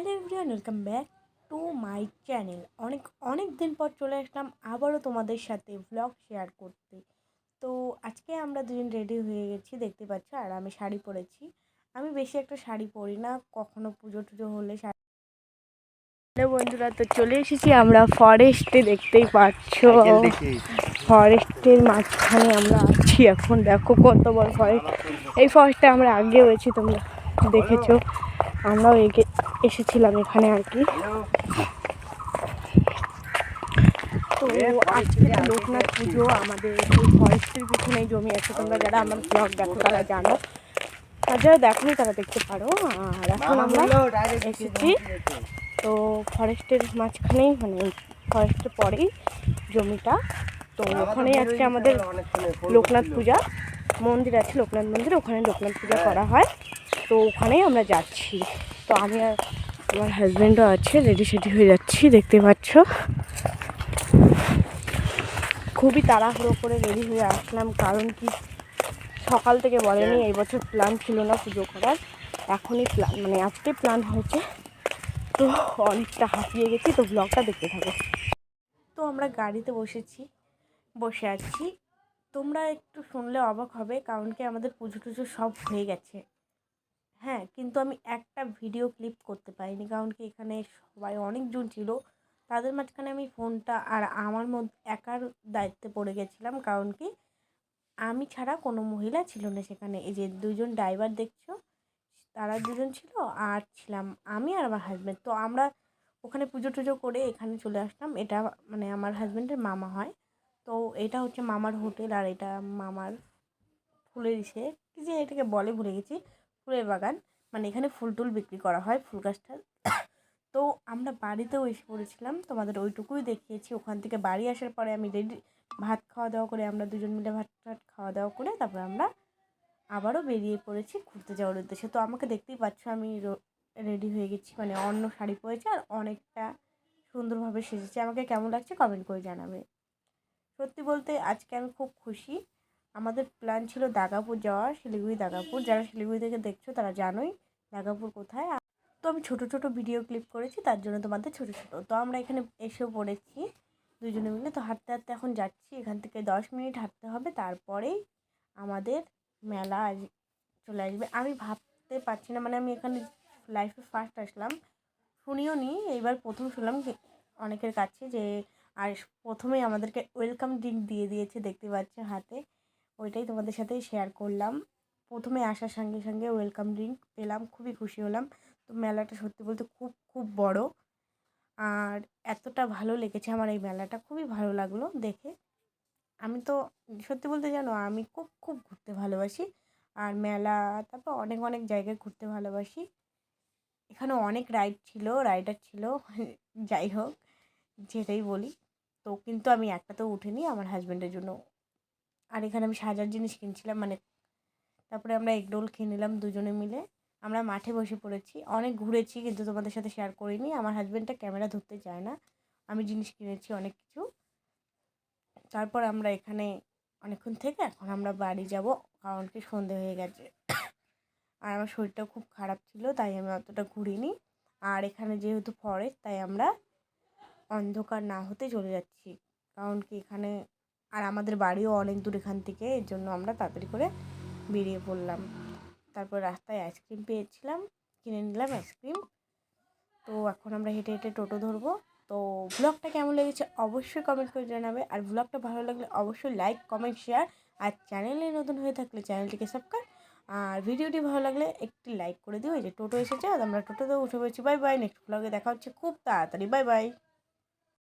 Hello everyone welcome back to my channel. অনেক অনেক দিন পর চলে আসলাম আবারও তোমাদের সাথে ব্লগ শেয়ার করতে। তো আজকে আমরা দুজন রেডি হয়ে গেছি দেখতে পাচ্ছ আর আমি শাড়ি পরেছি। আমি বেশি একটা শাড়ি পরি না কখনো পুজো টুজো হলে শাড়ি হ্যালো বন্ধুরা তো চলে এসেছি আমরা ফরেস্টে দেখতেই পাচ্ছ। ফরেস্টের মাঝখানে আমরা আছি এখন। দেখো কত বড় ফরেস্ট এই ফরেস্টে আমরা আগে হয়েছি তোমরা দেখেছ। আমরাও এগে এসেছিলাম এখানে আর কি। তো আজকে লোকনাথ পুজো আমাদের এই ফরেস্টের পিছনেই জমি আছে। তোমরা যারা আমার ব্লগ দেখো তারা জানো। আর যারা দেখোনি তারা দেখতে পারো। আর এখন আমরা এসেছি। তো ফরেস্টের মাঝখানেই মানে ফরেস্টের পরেই জমিটা। তো ওখানেই আজকে আমাদের লোকনাথ পূজা। মন্দির আছে লোকনাথ মন্দির। ওখানে লোকনাথ পূজা করা হয়। তো ওখানেই আমরা যাচ্ছি। তো আমি আর আমার হাজব্যান্ডও আছে রেডি সেডি হয়ে যাচ্ছি, দেখতে পাচ্ছ। খুবই তাড়াহুড়ো করে রেডি হয়ে আসলাম, কারণ কি সকাল থেকে বলেনি, এই বছর প্ল্যান ছিল না পুজো করার। এখনই প্ল্যান মানে আজকে প্ল্যান হয়েছে। তো অনেকটা হাঁপিয়ে গেছি, তো ব্লগটা দেখতে থাকো। তো আমরা গাড়িতে বসেছি, বসে আছি। তোমরা একটু শুনলে অবাক হবে, কারণ কি আমাদের পুজো টুজো সব হয়ে গেছে। হ্যাঁ কিন্তু আমি একটা ভিডিও ক্লিপ করতে পারিনি। কারণ কি এখানে সবাই অনেকজন ছিল। তাদের মাঝখানে আমি ফোনটা আর আমার মধ্যে একার দায়িত্বে পড়ে গেছিলাম। কারণ কি আমি ছাড়া কোনো মহিলা ছিল না সেখানে। এই যে দুজন ড্রাইভার দেখছ, তারা দুজন ছিল আর ছিলাম আমি আর আমার হাজব্যান্ড তো আমরা ওখানে পুজো টুজো করে এখানে চলে আসলাম। এটা মানে আমার হাজব্যান্ডের মামা হয়। তো এটা হচ্ছে মামার হোটেল আর এটা মামার ফুলের ইসে। কি যে এটাকে বলে ভুলে গেছি। ফুলের বাগান মানে এখানে ফুল টুল বিক্রি করা হয়, ফুল গাছটা। তো আমরা বাড়িতেও এসে পড়েছিলাম, তোমাদের ওইটুকুই দেখিয়েছি। ওখান থেকে বাড়ি আসার পরে আমি রেডি ভাত খাওয়া দাওয়া করে আমরা দুজন মিলে ভাত টাত খাওয়া দাওয়া করে তারপর আমরা আবারও বেরিয়ে পড়েছি ঘুরতে যাওয়ার উদ্দেশ্যে। তো আমাকে দেখতেই পাচ্ছ আমি রেডি হয়ে গেছি মানে অন্য শাড়ি পরেছি আর অনেকটা সুন্দরভাবে সেজেছি। আমাকে কেমন লাগছে কমেন্ট করে জানাবে। সত্যি বলতে আজকে আমি খুব খুশি। আমাদের প্ল্যান ছিল দাগাপুর যাওয়া, শিলিগুড়ি, দাগাপুর। যারা শিলিগুড়ি থেকে দেখছ তারা জানোই দাগাপুর কোথায়। তো আমি ছোট ছোট ভিডিও ক্লিপ করেছি, তার জন্য তোমাদের ছোট ছোট। তো আমরা এখানে এসেও পড়েছি দুজনে মিলে। তো হাঁটতে হাঁটতে এখন যাচ্ছি, এখান থেকে দশ মিনিট হাঁটতে হবে, তারপরেই আমাদের মেলা চলে আসবে। আমি ভাবতে পারছি না মানে আমি এখানে লাইফে ফার্স্ট আসলাম। শুনিও নি, এইবার প্রথম শুনলাম অনেকের কাছে যে, আর প্রথমেই আমাদেরকে ওয়েলকাম ড্রিঙ্ক দিয়ে দিয়েছে, দেখতে পাচ্ছ হাতে। ওইটাই তোমাদের সাথে শেয়ার করলাম। প্রথমে আসার সঙ্গে সঙ্গে ওয়েলকাম ড্রিঙ্ক পেলাম, খুবই খুশি হলাম। তো মেলাটা সত্যি বলতে খুব খুব বড়। আর এতটা ভালো লেগেছে আমার এই মেলাটা, খুবই ভালো লাগল দেখে। আমি তো, সত্যি বলতে জানো, আমি খুব খুব ঘুরতে ভালোবাসি। আর মেলা, তারপর অনেক অনেক জায়গায় ঘুরতে ভালোবাসি। এখানে অনেক রাইড ছিল রাইডার ছিল, যাই হোক, যেটাই বলি। তো কিন্তু আমি একটাতেও উঠিনি আমার হাজব্যান্ডের জন্য। আর এখানে আমি সাজার জিনিস কিনছিলাম মানে তারপরে আমরা এগরোল খেয়ে নিলাম দুজনে মিলে। আমরা মাঠে বসে পড়েছি। অনেক ঘুরেছি, কিন্তু তোমাদের সাথে শেয়ার করিনি। আমার হাজব্যান্ডটা ক্যামেরা ধরতে চায় না। আমি জিনিস কিনেছি, অনেক কিছু। তারপর আমরা এখানে অনেকক্ষণ থেকে এখন আমরা বাড়ি যাব, কারণ কি সন্ধে হয়ে গেছে। আর আমার শরীরটাও খুব খারাপ ছিল, তাই আমি অতটা ঘুরিনি। আর এখানে যেহেতু ফরেস্ট তাই আমরা অন্ধকার না হতে চলে যাচ্ছি। কারণ কি এখানে আর আমাদের বাড়িও অনেক দূর এখান থেকে, এর জন্য আমরা তাড়াতাড়ি করে বেরিয়ে পড়লাম। তারপর রাস্তায় আইসক্রিম পেয়েছিলাম, কিনে নিলাম আইসক্রিম। তো এখন আমরা হেঁটে হেঁটে টোটো ধরবো। তো ব্লগটা কেমন লেগেছে অবশ্যই কমেন্ট করে জানাবে। আর ব্লগটা ভালো লাগলে অবশ্যই লাইক কমেন্ট শেয়ার আর চ্যানেলে নতুন হয়ে থাকলে চ্যানেলটিকে সাবস্ক্রাইব আর ভিডিওটি ভালো লাগলে একটি লাইক করে দিও। এই যে টোটো এসেছে, আর আমরা টোটোতেও উঠে পড়েছি। বাই বাই নেক্সট ব্লগে দেখা হচ্ছে। খুব তাড়াতাড়ি। Bye bye